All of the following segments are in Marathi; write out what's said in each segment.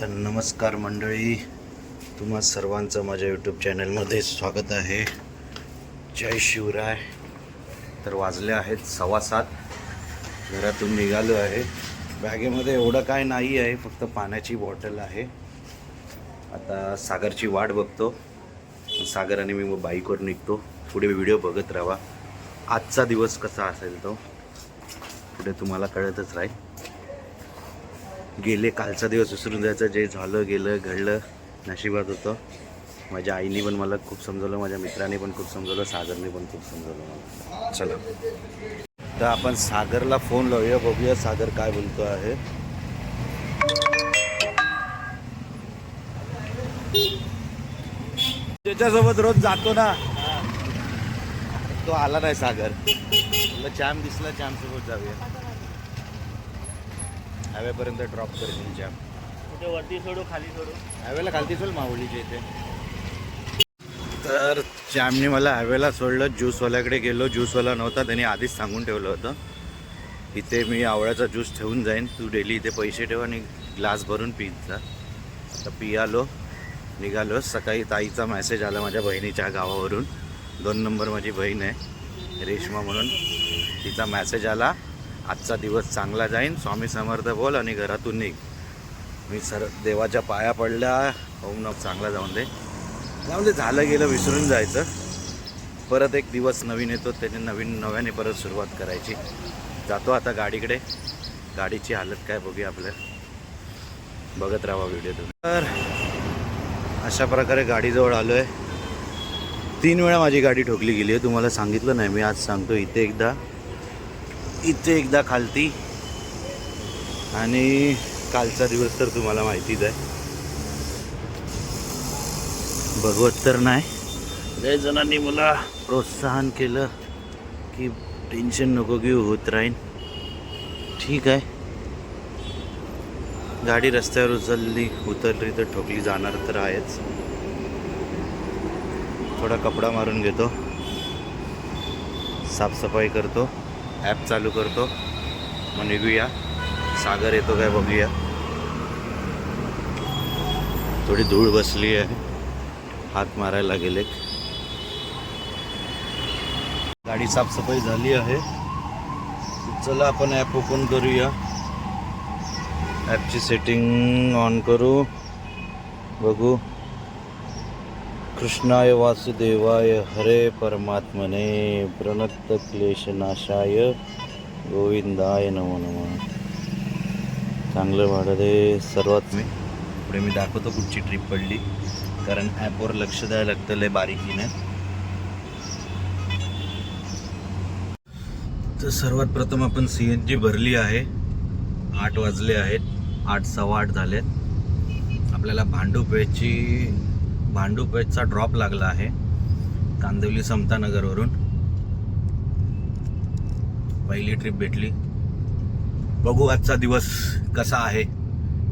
तर नमस्कार मंडळी तुम्हा सर्वांचं माझ्या यूट्यूब चॅनलमध्ये स्वागत आहे. जय शिवराय. तर वाजले आहेत सव्वा सात. घरातून निघालो आहे. बॅगेमध्ये एवढं काय नाही आहे फक्त पाण्याची बॉटल आहे. आता सागरची वाट बघतो. सागर आणि मी मग बाईकवर निघतो. पुढे व्हिडिओ बघत राहा. आजचा दिवस कसा असेल तो? पुढे तुम्हाला कळतच राहील. गेले कालचा दिवस विसरून जायचं जे झालं गेलं घडलं नशिबात होतं. माझ्या आईने पण मला खूप समजवलं माझ्या मित्रांनी पण खूप समजवलं सागरने पण खूप समजवलं मला. चला. तर आपण सागरला फोन लावूया बघूया सागर काय बोलतो आहे. त्याच्यासोबत रोज जातो ना. तो आला नाही सागर. तुला चॅम दिसला चॅम सोबत जाऊया. हायवेपर्यंत ड्रॉप चॅम कुठे वरती सोडू खाली सोडू? हायवेला खालती चल माऊलीच्या इथे. तर चॅमने मला हायवेला सोडलं ज्यूसवाल्याकडे गेलो ज्यूसवाला नव्हता त्याने आधीच सांगून ठेवलं होतं. इथे मी आवळ्याचा ज्यूस ठेवून जाईन तू डेली इथे पैसे ठेव आणि ग्लास भरून पित जा आता पियालो निघालो. सकाळी ताईचा मेसेज आला माझ्या बहिणीच्या गावावरून. दोन नंबर माझी बहीण आहे रेश्मा म्हणून. तिचा मेसेज आला. आजचा दिवस चांगला जाईन. स्वामी समर्थ बोल आणि घरातून निघ. मी सर देवाच्या पाया पडल्या. होऊन न चांगला जाऊन दे. जाऊन दे झालं गेलं विसरून जायचं. परत एक दिवस नवीन येतो त्याने नवीन नव्याने परत सुरुवात करायची. जातो आता गाडीकडे. गाडीची हालत काय बघूया आपल्या बघत राहा व्हिडिओ तुम्ही. तर अशा प्रकारे गाडीजवळ आलो आहे तीन वेळा माझी गाडी ठोकली गेली आहे. तुम्हाला सांगितलं नाही मी आज सांगतो इथे एकदा. इथे एकदा खालती. आणि कालचा दिवस तर तुम्हाला माहितीच आहे. भगवत तर नाही. लय जणांनी मला प्रोत्साहन केलं की टेन्शन नको घेऊ होत राहीन. ठीक आहे. गाडी रस्त्यावर उचलली उतरली तर ठोकली जाणार तर आहेच. थोडा कपडा मारून घेतो. साफसफाई करतो. ॲप चालू करतो. मग निघूया. सागर येतो काय बघूया. थोडी धूळ बसली आहे. हात मारायला गेले गाडी साफसफाई झाली आहे. चला आपण ॲप ओपन करूया. ॲपची सेटिंग ऑन करू. बघू. कृष्णाय वासुदेवाय हरे परमात्मने प्रणत क्लेशनाशाय गोविंदाय नमो नमः. चांगलं भाडं दे सर्वात. मी पुढे मी दाखवतो कुठची ट्रिप पडली. कारण ॲपवर लक्ष द्यायला लागतं लय बारीकीने. तर सर्वात प्रथम आपण सी एन जी भरली आहे. आठ वाजले आहेत. आठ सव्वा आठ झालेत. आपल्याला भांडूपेची भांडूपेचचा ड्रॉप लागला आहे. कांदिवली समतानगरवरून. पहिली ट्रिप भेटली. बघू आजचा दिवस कसा आहे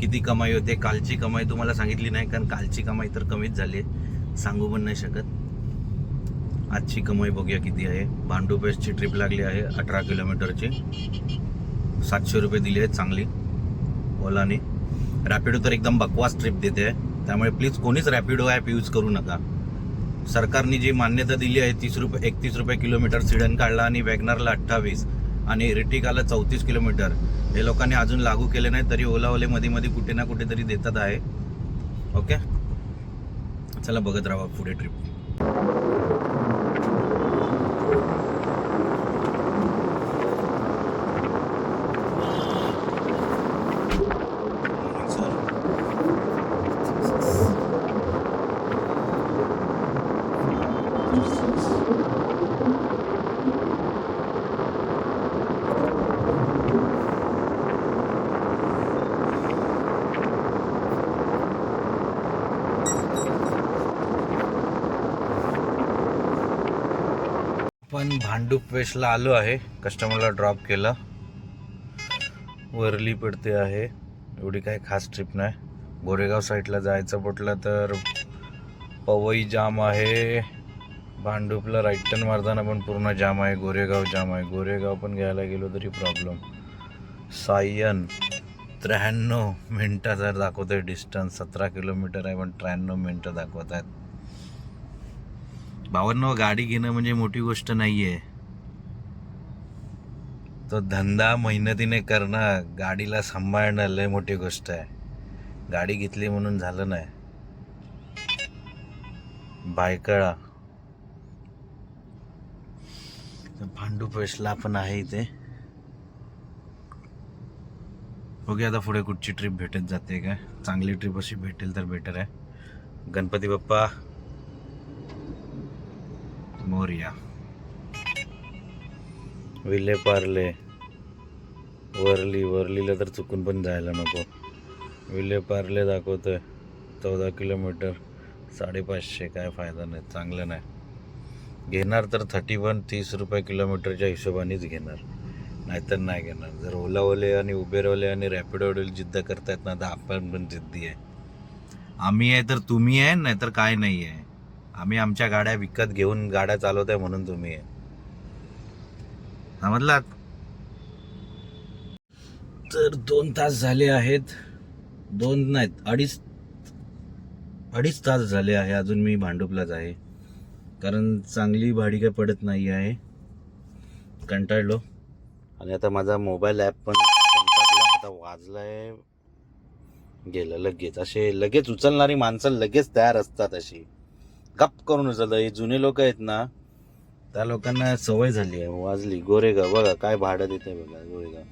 किती कमाई होते कालची कमाई तुम्हाला सांगितली नाही कारण कालची कमाई तर कमीच झाली आहे. सांगू पण नाही शकत. आजची कमाई बघूया किती आहे. भांडुपेसची ट्रिप लागली आहे अठरा किलोमीटरची. सातशे रुपये दिले आहेत चांगली. ओलाने. रॅपिडो तर एकदम बकवास ट्रिप देते. आहे त्यामुळे प्लीज कोणीच रॅपिडो ॲप यूज करू नका. सरकारने जी मान्यता दिली आहे तीस रुपये एकतीस रुपये किलोमीटर सिडन काढला आणि वॅगनरला अठ्ठावीस आणि रिटिकाला चौतीस किलोमीटर हे लोकांनी अजून लागू केले नाही तरी ओला ओले मध्ये मध्ये कुठे ना कुठेतरी देतात आहे. ओके चला बघत राहा पुढे ट्रिप आपण भांडूप वेशला आलो आहे. कस्टमरला ड्रॉप केला. वरली पडते आहे. एवढी काही खास ट्रिप नाही. गोरेगाव साईडला जायचं म्हटलं तर पवई जाम आहे. भांडूपला राईट टर्न मारताना पण पूर्ण जाम आहे. गोरेगाव जाम आहे. गोरेगाव पण घ्यायला गेलो तरी प्रॉब्लेम सायन त्र्याण्णव मिनटं जर दाखवत आहे डिस्टन्स सतरा किलोमीटर आहे पण त्र्याण्णव मिनटं दाखवत आहेत बावन्न गाडी घेणं म्हणजे मोठी गोष्ट नाहीये. तो धंदा मेहनतीने करणं गाडीला सांभाळणं लय मोठी गोष्ट आहे. गाडी घेतली म्हणून झालं नाही. बायकळा. भांडू पेशला पण आहे इथे. ओके आता पुढे कुठची ट्रिप भेटत जाते का चांगली ट्रिप अशी भेटेल तर बेटर आहे. गणपती बाप्पा. मोर्या. विले पार्ले. वरली वरलीला तर चुकून पण जायला नको. विले पार्ले दाखवतोय. चौदा किलोमीटर साडेपाचशे काय फायदा नाही चांगलं नाही. घेणार तर थर्टी वन तीस रुपये किलोमीटरच्या हिशोबानेच घेणार. नाहीतर नाही घेणार. जर ओलावाले आणि उबेरवाले आणि रॅपिडोवाले जिद्द करतायत ना तर आपण पण जिद्दी आहे. आम्ही आहे तर तुम्ही आहे नाहीतर काय नाही आहे. आम्ही आमच्या गाड्या विकत घेऊन गाड्या चालवत आहे म्हणून तुम्ही समजलात? तर दोन तास झाले आहेत. दोन नाहीत अडीच अडीच तास झाले आहे. अजून मी भांडुपलाच आहे. कारण चांगली भाडी काय पडत नाही आहे. कंटाळलो. आणि आता माझा मोबाईल ॲप पण कंटाळला. आता वाजला आहे गेलं लगेच. असे लगेच उचलणारी माणसं लगेच तयार असतात अशी. गप करून उचलतात हे जुने लोक आहेत ना त्या लोकांना सवय झाली आहे. वाजली गोरेगाव बघा काय भाडं देते बघा गोरेगाव.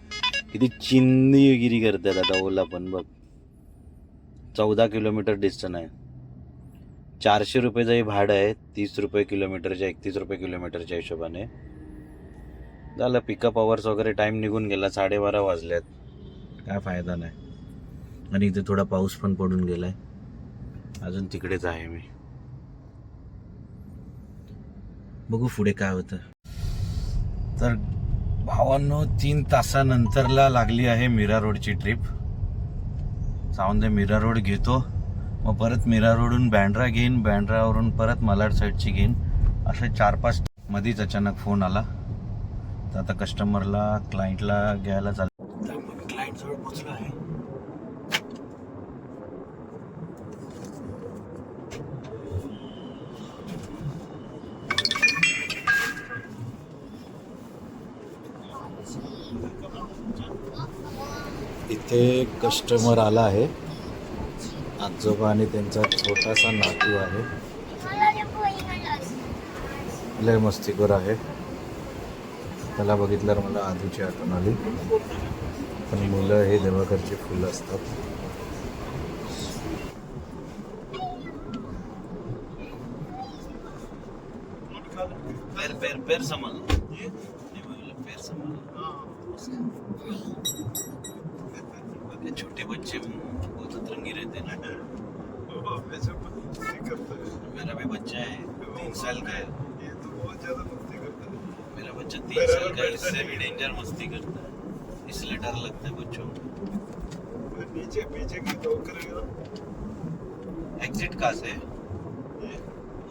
किती चिंदीगिरी करतात आता ओला पण बघ. चौदा किलोमीटर डिस्टन्स आहे. चारशे रुपयेचं हे भाडं आहे तीस रुपये किलोमीटरच्या एकतीस रुपये किलोमीटरच्या हिशोबाने. झालं पिकअप आवर्स वगैरे टाईम निघून गेला साडेबारा वाजल्यात काय फायदा नाही. आणि इथे थोडा पाऊस पण पडून गेला आहे अजून तिकडेच आहे मी. बघू पुढे काय होतं. तर भावांनो तीन तासानंतरला लागली आहे मीरा रोडची ट्रिप. जाऊन दे मीरा रोड घेतो. मग परत मीरा रोडून बँड्रा घेईन. बँड्रावरून परत मलाड साईडची घेईन. असे चार पाच मध्येच अचानक फोन आला. तर आता कस्टमरला क्लायंटला घ्यायला चाल इथे कस्टमर आला आहे. आजोबा आणि त्यांचा छोटासा नातू आहे. लय मस्तीखोर आहे. त्याला बघितल्यावर मला आधीची आठवण आली. पण मुलं हे देवाकडची फुलं असतात. पैर पैर पैर संभाल. पैर संभाल. ये छोटे बच्चे बहुत अतरंगी रहते हैं मेरा भी बच्चा है तीन साल का है। मेरा बच्चा तीन साल का है इससे भी डेंजर मस्ती करता है। इसलिए डर लगता है बच्चों को। नीचे पीछे की तो करेगा एग्जिट कहाँ से?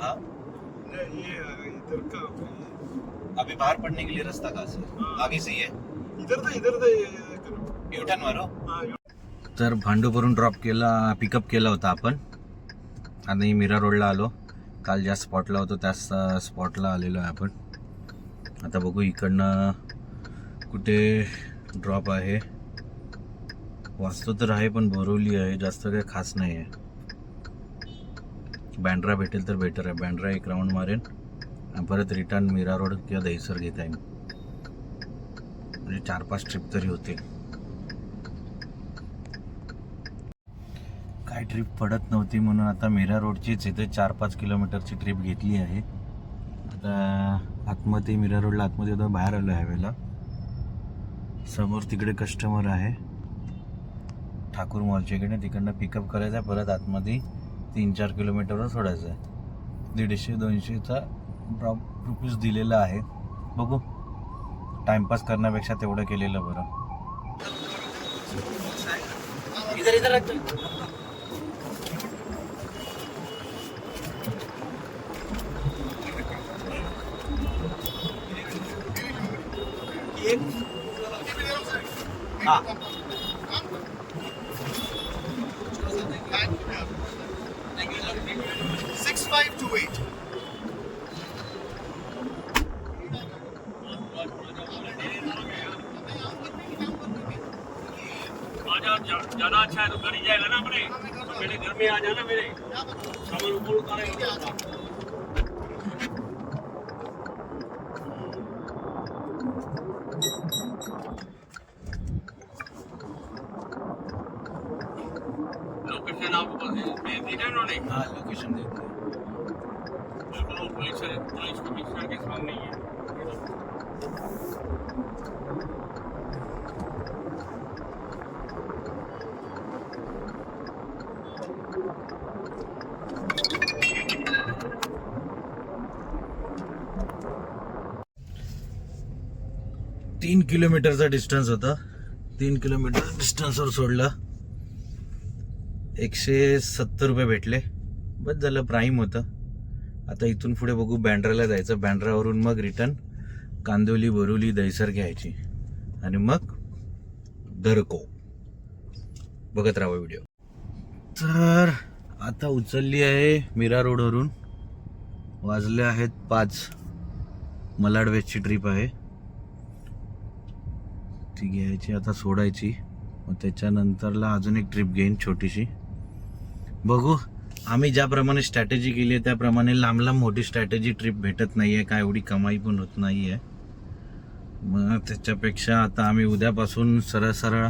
हाँ? ये इधर का अभी बाहर पढ़ने के लिए रास्ता कहाँ से? हाँ। आगे से ही है? इधर था इधर था ये करो। युटर्न मारो। हाँ तर भांडूपवरून ड्रॉप केला पिकअप केला होता आपण. आणि मीरा रोडला आलो. काल ज्या स्पॉटला होतो त्याच स्पॉटला आलेलो आहे आपण. आता बघू इकडनं कुठे ड्रॉप आहे. वाचतो तर आहे पण बोरवली आहे. जास्त काही खास नाही आहे. बँड्रा भेटेल तर बेटर आहे. बँड्रा एक राऊंड मारेन. परत रिटर्न मीरा रोड किंवा दहीसर घेता येईल. म्हणजे चार पाच ट्रिप तरी होतील. काय ट्रिप पडत नव्हती म्हणून आता मीरा रोडचीच इथे चार पाच किलोमीटरची ट्रिप घेतली आहे. आता आतमध्ये मीरा रोडला आतमध्ये आता बाहेर आलो हायवेला समोर तिकडे कस्टमर आहे. ठाकूर मॉलच्या इकडे तिकडनं पिकअप करायचं आहे परत आतमध्ये तीन चार किलोमीटरवर सोडायचं आहे दीडशे दोनशेचा ड्रॉप रुपीज दिलेला आहे. बघू. टाइमपास करण्यापेक्षा तेवढं केलेलं बरं. ज्यादा अच्छा है तो घर ही जाएगा ना अपने तो मेरे घर में आ जाना मेरे सामान ऊपर उतारेगा तीन किलोमीटरचा डिस्टन्स होता. तीन किलोमीटर डिस्टन्सवर सोडलं. एकशे सत्तर रुपये भेटले. बस झालं प्राईम होतं. आता इथून पुढे बघू बँड्राला जायचं. बँड्रावरून मग रिटर्न कांदिवली बरुली दहिसर घ्यायची. आणि मग धरको. बघत राहा व्हिडिओ. तर आता उचलली आहे मीरा रोडवरून. वाजले आहेत पाच. मलाड वेस्टची ट्रिप आहे. ती घ्यायची आता सोडायची. मग त्याच्यानंतरला अजून एक ट्रिप घेईन छोटीशी. बघू आम्ही ज्याप्रमाणे स्ट्रॅटेजी केली आहे त्याप्रमाणे लांब लांब मोठी स्ट्रॅटेजी ट्रिप भेटत नाही आहे काय एवढी कमाई पण होत नाही आहे मग त्याच्यापेक्षा आता आम्ही उद्यापासून सरळ सरळ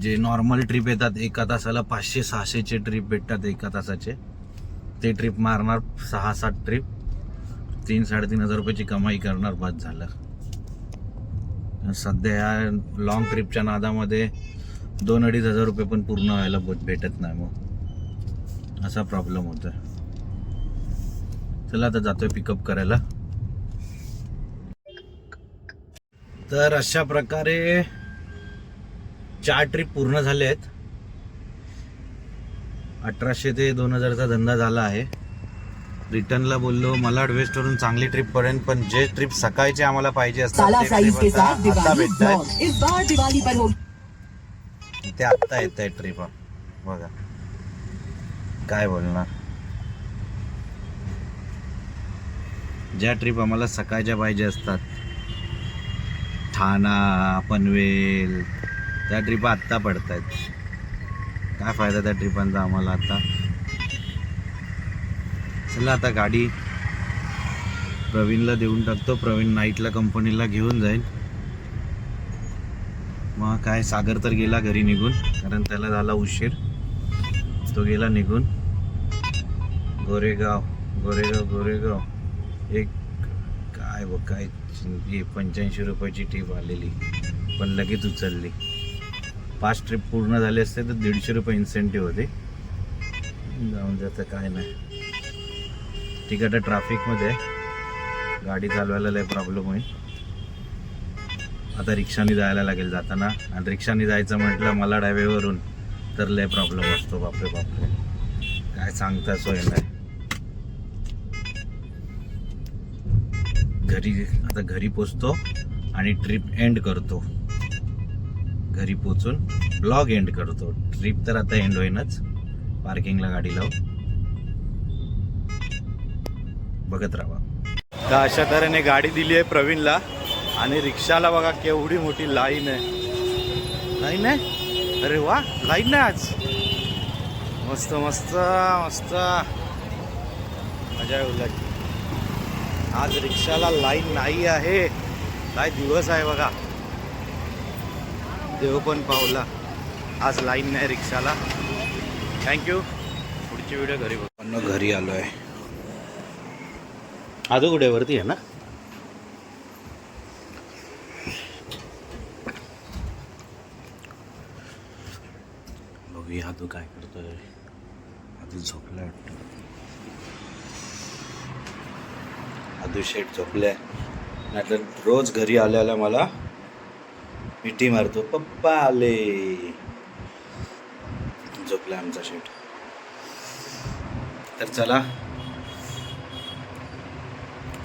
जे नॉर्मल ट्रिप येतात एका तासाला पाचशे सहाशेचे ट्रिप भेटतात एका तासाचे. ते ट्रिप मारणार सहा सात ट्रिप तीन साडेतीन हजार रुपयाची कमाई करणार बस झालं. सध्या या लॉंग ट्रिपच्या नादामध्ये दोन अडीच हजार रुपये पण पूर्ण व्हायला भेटत नाही मग. असा प्रॉब्लेम होतोय. चला आता जातोय पिकअप करायला. तर अशा प्रकारे चार ट्रिप पूर्ण झाले आहेत अठराशे ते दोन हजारचा धंदा झाला आहे. रिटर्नला बोललो. मलाड वेस्टवरून चांगली ट्रिप पडेल पण जे ट्रिप सकाळचे आम्हाला पाहिजे असतात ते आत्ता येत आहे ट्रिप बघा. काय बोलणार? ज्या ट्रिप आम्हाला सकाळच्या पाहिजे असतात ठाणा पनवेल त्या ट्रिप आत्ता पडत आहेत काय फायदा त्या ट्रिपांचा आम्हाला आता? चला आता गाडी प्रवीणला देऊन टाकतो. प्रवीण नाईटला कंपनीला घेऊन जाईल. मग काय सागर तर गेला घरी निघून कारण त्याला झाला उशीर. तो गेला निघून. गोरेगाव गोरेगाव गोरेगाव. एक काय बघ काय पंच्याऐंशी रुपयाची ट्रीप आलेली पण लगेच उचलली. पाच ट्रिप पूर्ण झाली असते तर दीडशे रुपये इन्सेंटिव्ह होते. जाऊन जातं काय नाही. तिकडे ट्रॅफिकमध्ये गाडी चालवायला लय प्रॉब्लेम होईल. आता रिक्षाने जायला लागेल जाताना. आणि रिक्षाने जायचं म्हटलं मला डायवेवरून तर लय प्रॉब्लेम असतो. बापरे बापरे. काय सांगता सोय नाही. घरी आता घरी पोचतो आणि ट्रिप एंड करतो. घरी पोचून ब्लॉग एंड करतो. ट्रिप तर आता एंड होईनच. पार्किंगला गाडी लावून. बघत राहा तर अशा तऱ्हेने गाडी दिली आहे प्रवीणला आणि रिक्षाला बघा केवढी मोठी लाईन आहे. लाईन आहे? अरे वा लाईन नाही आज. मस्त मस्त मस्त. मजा येऊ लागली. आज रिक्षाला लाईन नाही आहे. काय दिवस आहे बघा. देव पण पावला. आज लाईन नाही रिक्षाला. थँक्यू पुढची व्हिडिओ घरी बघ. घरी आलो आहे आजू आहे ना बघूया तू काय करतोय आधी झोपलाय वाटतं आदू शेट झोपलाय नाहीतर रोज घरी आल्याला मला मिठी मारतो पप्पा आले झोपलाय आमचा शेट तर चला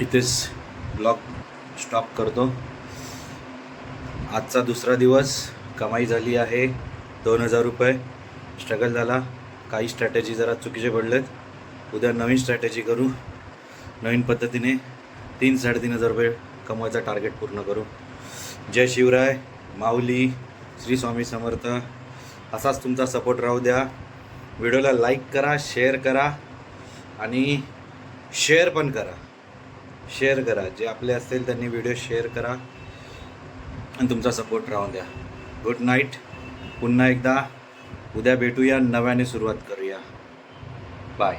इथेच ब्लॉग स्टॉप करतो. आजचा दुसरा दिवस कमाई झाली आहे दोन हजार रुपये. स्ट्रगल झाला. काही स्ट्रॅटेजी जरा चुकीचे पडलेत. उद्या नवीन स्ट्रॅटेजी करू. नवीन पद्धतीने तीन साडेतीन हजार रुपये कमवायचा टार्गेट पूर्ण करू. जय शिवराय माऊली श्री स्वामी समर्थ. असाच तुमचा सपोर्ट राहू द्या. व्हिडिओला लाईक करा शेअर करा आणि शेअर पण करा. शेअर करा. जे आपले असतील त्यांनी व्हिडिओ शेअर करा. आणि तुमचा सपोर्ट राहून द्या. गुड नाईट पुन्हा एकदा उद्या भेटूया. नव्याने सुरुवात करूया. बाय